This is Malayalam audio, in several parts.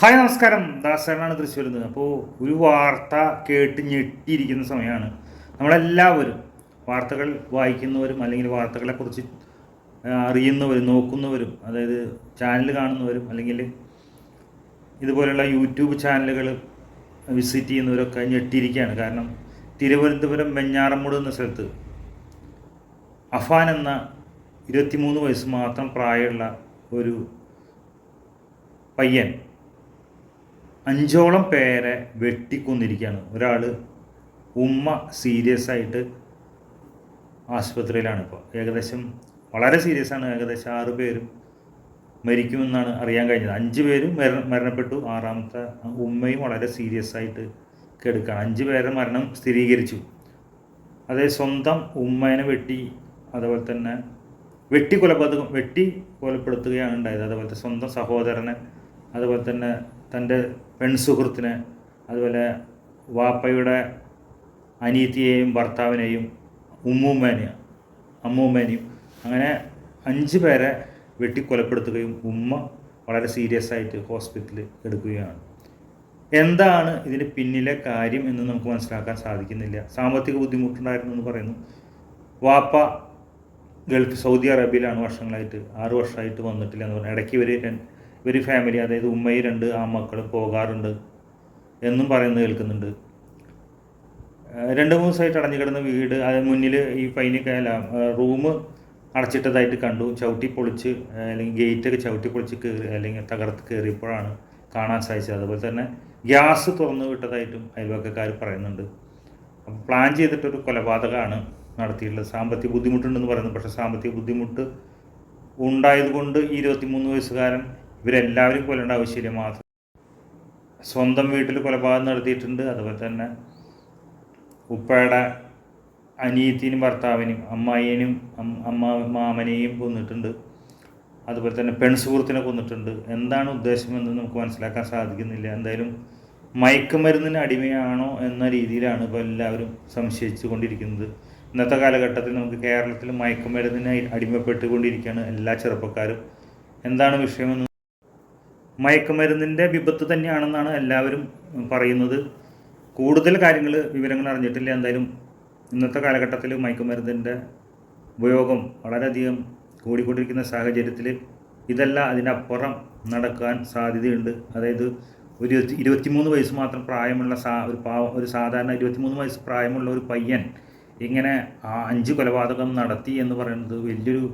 ഹായ് നമസ്കാരം. ദാസനാണ് തൃശ്ശൂരിൽ നിന്ന് അപ്പോൾ ഒരു വാർത്ത കേട്ട് ഞെട്ടിയിരിക്കുന്ന സമയമാണ്. നമ്മളെല്ലാവരും വാർത്തകൾ വായിക്കുന്നവരും അല്ലെങ്കിൽ വാർത്തകളെക്കുറിച്ച് അറിയുന്നവരും നോക്കുന്നവരും അതായത് ചാനൽ കാണുന്നവരും അല്ലെങ്കിൽ ഇതുപോലെയുള്ള യൂട്യൂബ് ചാനലുകൾ വിസിറ്റ് ചെയ്യുന്നവരൊക്കെ ഞെട്ടിയിരിക്കുകയാണ്. കാരണം തിരുവനന്തപുരം വെഞ്ഞാറമ്മൂട് എന്ന സ്ഥലത്ത് അഫാൻ എന്ന ഇരുപത്തിമൂന്ന് വയസ്സ് മാത്രം പ്രായമുള്ള ഒരു പയ്യൻ അഞ്ചോളം പേരെ വെട്ടിക്കൊന്നിരിക്കുകയാണ്. ഒരാൾ ഉമ്മ സീരിയസ് ആയിട്ട് ആശുപത്രിയിലാണ് ഇപ്പോൾ ഏകദേശം വളരെ സീരിയസ് ആണ്. ഏകദേശം ആറ് പേരും മരിക്കുമെന്നാണ് അറിയാൻ കഴിഞ്ഞത്. അഞ്ച് പേരും മര മരണപ്പെട്ടു. ആറാമത്തെ ഉമ്മയും വളരെ സീരിയസ് ആയിട്ട് കിടക്കുകയാണ്. അഞ്ച് പേരെ മരണം സ്ഥിരീകരിച്ചു. അതേ സ്വന്തം ഉമ്മേനെ വെട്ടി അതുപോലെ തന്നെ വെട്ടി കൊലപാതകം വെട്ടി കൊലപ്പെടുത്തുകയാണ് ഉണ്ടായത്. അതുപോലത്തെ സ്വന്തം സഹോദരനെ അതുപോലെ തന്നെ തന്റെ പെൺസുഹൃത്തിനെ അതുപോലെ വാപ്പയുടെ അനീതിയെയും ഭർത്താവിനെയും ഉമ്മൂമ്മേനെയും അമ്മൂമ്മേനെയും അങ്ങനെ അഞ്ച് പേരെ വെട്ടിക്കൊലപ്പെടുത്തുകയും ഉമ്മ വളരെ സീരിയസ് ആയിട്ട് ഹോസ്പിറ്റലിൽ എടുക്കുകയാണ്. എന്താണ് ഇതിന് പിന്നിലെ കാര്യം എന്ന് നമുക്ക് മനസ്സിലാക്കാൻ സാധിക്കുന്നില്ല. സാമ്പത്തിക ബുദ്ധിമുട്ടുണ്ടായിരുന്നു എന്ന് പറയുന്നു. വാപ്പ ഗൾഫ് സൗദി അറേബ്യയിലാണ് വർഷങ്ങളായിട്ട് ആറ് വർഷമായിട്ട് വന്നിട്ടില്ല എന്ന് പറഞ്ഞു ഇടയ്ക്ക് ഇവർ ഇവർ ഫാമിലി അതായത് ഉമ്മയും രണ്ട് ആ മക്കൾ പോകാറുണ്ട് എന്നും പറയുന്നത് കേൾക്കുന്നുണ്ട്. രണ്ട് മൂന്ന് ദിവസമായിട്ട് അടഞ്ഞു കിടന്ന വീട് അത് മുന്നിൽ ഈ അല്ല റൂം അടച്ചിട്ടതായിട്ട് കണ്ടു. ചവിട്ടി പൊളിച്ച് അല്ലെങ്കിൽ ഗേറ്റൊക്കെ ചവിട്ടി പൊളിച്ച് കയറി അല്ലെങ്കിൽ തകർത്ത് കയറിയപ്പോഴാണ് കാണാൻ സാധിച്ചത്. അതുപോലെ തന്നെ ഗ്യാസ് തുറന്നു വിട്ടതായിട്ടും അയൽവക്കക്കാർ പറയുന്നുണ്ട്. അപ്പം പ്ലാൻ ചെയ്തിട്ടൊരു കൊലപാതകമാണ് നടത്തിയിട്ടുള്ളത്. സാമ്പത്തിക ബുദ്ധിമുട്ടുണ്ടെന്ന് പറയുന്നു. പക്ഷേ സാമ്പത്തിക ബുദ്ധിമുട്ട് ഉണ്ടായതുകൊണ്ട് ഇരുപത്തിമൂന്ന് വയസ്സുകാരൻ ഇവരെല്ലാവരും കൊല്ലേണ്ട ആവശ്യമില്ല മാത്രം. സ്വന്തം വീട്ടിൽ കൊലപാതകം നടത്തിയിട്ടുണ്ട്. അതുപോലെ തന്നെ ഉപ്പയുടെ അനിയത്തിനും ഭർത്താവിനും അമ്മായിനും അമ്മ മാമനെയും കൊന്നിട്ടുണ്ട്. അതുപോലെ തന്നെ പെൺസുഹൃത്തിനെ കൊന്നിട്ടുണ്ട്. എന്താണ് ഉദ്ദേശമെന്ന് നമുക്ക് മനസ്സിലാക്കാൻ സാധിക്കുന്നില്ല. എന്തായാലും മയക്കുമരുന്നിന് അടിമയാണോ എന്ന രീതിയിലാണ് ഇപ്പോൾ എല്ലാവരും സംശയിച്ചു കൊണ്ടിരിക്കുന്നത് ഇന്നത്തെ കാലഘട്ടത്തിൽ നമുക്ക് കേരളത്തിൽ മയക്കുമരുന്നിന് അടിമപ്പെട്ടുകൊണ്ടിരിക്കുകയാണ് എല്ലാ ചെറുപ്പക്കാരും. എന്താണ് വിഷയമെന്ന് മയക്കുമരുന്നിന്റെ വിപത്ത് തന്നെയാണെന്നാണ് എല്ലാവരും പറയുന്നത്. കൂടുതൽ കാര്യങ്ങൾ വിവരങ്ങൾ അറിഞ്ഞിട്ടില്ല. എന്തായാലും ഇന്നത്തെ കാലഘട്ടത്തിൽ മയക്കുമരുന്നിന്റെ ഉപയോഗം വളരെയധികം കൂടിക്കൊണ്ടിരിക്കുന്ന സാഹചര്യത്തിൽ ഇതല്ല അതിനപ്പുറം നടക്കാൻ സാധ്യതയുണ്ട്. അതായത് ഒരു ഇരുപത്തി ഇരുപത്തിമൂന്ന് വയസ്സ് മാത്രം പ്രായമുള്ള സാ ഒരു പാവ ഒരു സാധാരണ ഇരുപത്തിമൂന്ന് വയസ്സ് പ്രായമുള്ള ഒരു പയ്യൻ ഇങ്ങനെ അഞ്ച് കൊലപാതകം നടത്തി എന്ന് പറയുന്നത് വലിയൊരു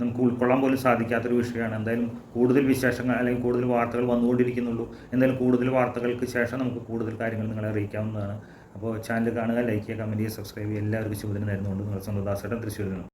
നമുക്ക് ഉൾക്കൊള്ളാൻ പോലും സാധിക്കാത്തൊരു വിഷയമാണ്. എന്തായാലും കൂടുതൽ വിശേഷങ്ങൾ അല്ലെങ്കിൽ കൂടുതൽ വാർത്തകൾ വന്നുകൊണ്ടിരിക്കുന്നുള്ളൂ. എന്തായാലും കൂടുതൽ വാർത്തകൾക്ക് ശേഷം നമുക്ക് കൂടുതൽ കാര്യങ്ങൾ നിങ്ങളെ അറിയിക്കാവുന്നതാണ്. അപ്പോൾ ചാനൽ കാണുക ലൈക്ക് ചെയ്യുക കമന്റ് ചെയ്യുക സബ്സ്ക്രൈബ് ചെയ്യുക. എല്ലാവർക്കും ശുഭദിനം നേരുന്നുകൊണ്ട് നിങ്ങൾ സ്വന്തം ദാസേട്ടൻ തൃശ്ശൂരിൽ